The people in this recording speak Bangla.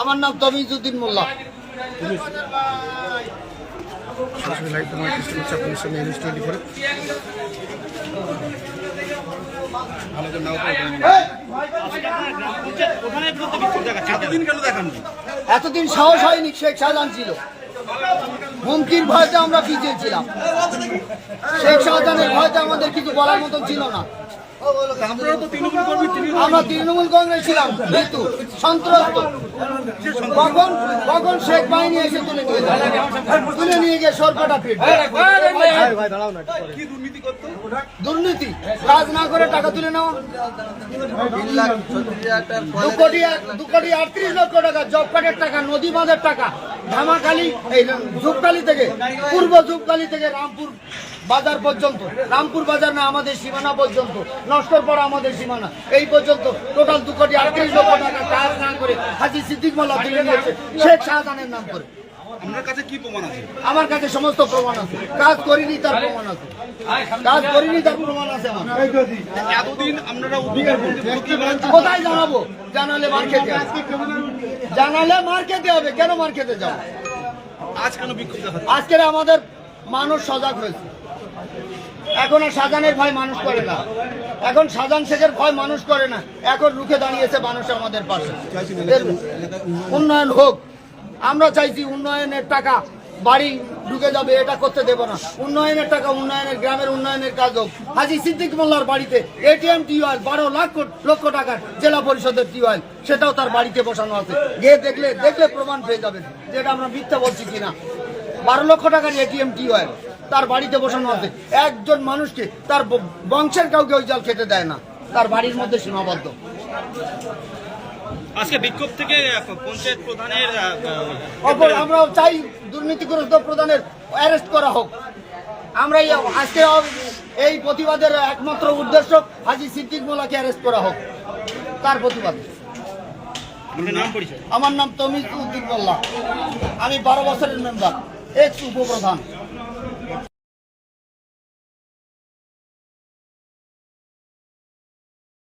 আমার নাম তমিজুদ্দিন মোল্লা। এতদিন সাহস হয়নি শেখ শাহজাহান ছিল। হুমকির ভয়তে আমরা পিছিয়ে ছিলাম শেখ শাহজাহানের ভয়তে আমাদের কিছু বলার মতন ছিল না। আমরা তৃণমূল কংগ্রেস ছিলাম কিন্তু সন্ত্রস্ত কখন শেখ এসে তুলে নিয়ে তুলে নিয়ে গিয়ে দুর্নীতি। কাজ না করে টাকা তুলে নেওয়া। টাকা জব কার্ডের টাকা, নদী টাকা থেকে, পূর্ব জুবকালি থেকে রামপুর বাজার পর্যন্ত, রামপুর বাজার না আমাদের সীমানা পর্যন্ত, নষ্টর পর আমাদের সীমানা, এই পর্যন্ত টোটাল দু কোটি আটত্রিশ লক্ষ টাকা কাজ হাজি সিদ্দিক মোল্লা তুলে নিয়েছে শেখ শাহজাহানের নাম করে। আপনার কাছে কি প্রমাণ আছে? আমার কাছে সমস্ত প্রমাণ আছে। কাজ করিনি তার প্রমাণ আছে। কাজ করিনি তার প্রমাণ আছে আমার। এতদিন আপনারা কোথায় জানাব? জানালে মার খেতে হবে। জানালে মার খেতে হবে। কেন মার খেতে যাও আজ কেন বিক্ষোভ আজকের আমাদের মানুষ সজাগ হয়েছে। এখন আর সাজানের ভয় মানুষ করে না। এখন সাজান শেখের ভয় মানুষ করে না। এখন রুখে দাঁড়িয়েছে মানুষ আমাদের পাশে। উন্নয়ন হোক। আমরা চাইছি উন্নয়নের টাকা, বাড়ি ঢুকে যাবে, এটা করতে দেব না। উন্নয়নের টাকা উন্নয়নের গ্রামের উন্নয়নের কাজ হোক। হাজি সিদ্দিক মোল্লার বাড়িতে এটিএম টিউবওয়েল, বারো লাখ লক্ষ টাকার জেলা পরিষদের টিউবওয়েল, সেটাও তার বাড়িতে বসানো আছে। গিয়ে দেখলে দেখলে প্রমাণ পেয়ে যাবেন যেটা আমরা মিথ্যা বলছি কিনা। বারো লক্ষ টাকার এটিএম টিউবওয়েল। তার বাড়িতে বসানো আছে। একজন মানুষকে তার বংশের কাউকে ওই জল খেতে দেয় না। তার বাড়ির মধ্যে সীমাবদ্ধ। আজকে বিক্ষোভ থেকে পঞ্চায়েত প্রধানের আহ, চাই দুর্নীতিগ্রস্ত প্রধানের অ্যারেস্ট করা হোক। আমরা এই আজকে এই প্রতিবাদের একমাত্র উদ্দেশ্য হাজি সিদ্দিক মোল্লাকে অ্যারেস্ট করা হোক। তার প্রতিবাদ। আমার নাম তমিজ উদ্দিন মোল্লা। আমি বারো বছরের মেম্বার এক্স উপপ্রধান